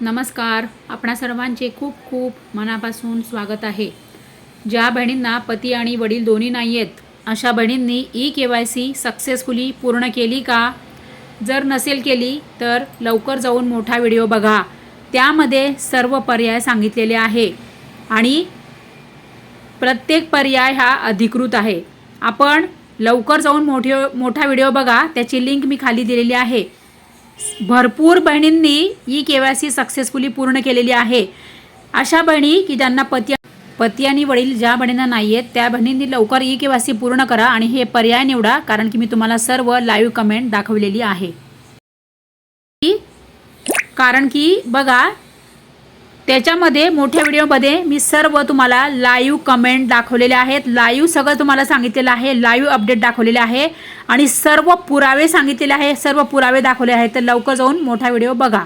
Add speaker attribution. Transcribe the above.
Speaker 1: नमस्कार. आपणा सर्वांचे खूप खूप मनापासून स्वागत आहे. ज्या बहिणींना पती आणि वडील दोन्ही नाही आहेत अशा बहिणींनी E K Y C successfully पूर्ण केली का? जर नसेल केली तर लवकर जाऊन मोठा व्हिडिओ बघा. त्यामध्ये सर्व पर्याय सांगितलेले आहे आणि प्रत्येक पर्याय हा अधिकृत आहे. आपण लवकर जाऊन मोठे मोठा व्हिडिओ बघा. त्याची लिंक मी खाली दिलेली आहे. भरपूर बहिणींनी E K Y C successfully पूर्ण केलेली आहे. अशा बहिणी की ज्यांना पती पती आणि वडील ज्या बहिणींना नाही आहेत त्या बहिणींनी लवकर ई के वाय सी पूर्ण करा आणि हे पर्याय निवडा कारण की मी तुम्हाला सर्व लाईव्ह कमेंट दाखवलेली आहे. कारण की बघा त्याच्यामध्ये मोठ्या व्हिडिओमध्ये मी सर्व तुम्हाला लाईव्ह कमेंट दाखवलेले आहेत. लाईव्ह सगळं तुम्हाला सांगितलेलं आहे. लाईव्ह अपडेट दाखवलेले आहे. आणि सर्व पुरावे सांगितलेले आहे. सर्व पुरावे दाखवले आहेत. तर लवकर जाऊन मोठा व्हिडिओ बघा.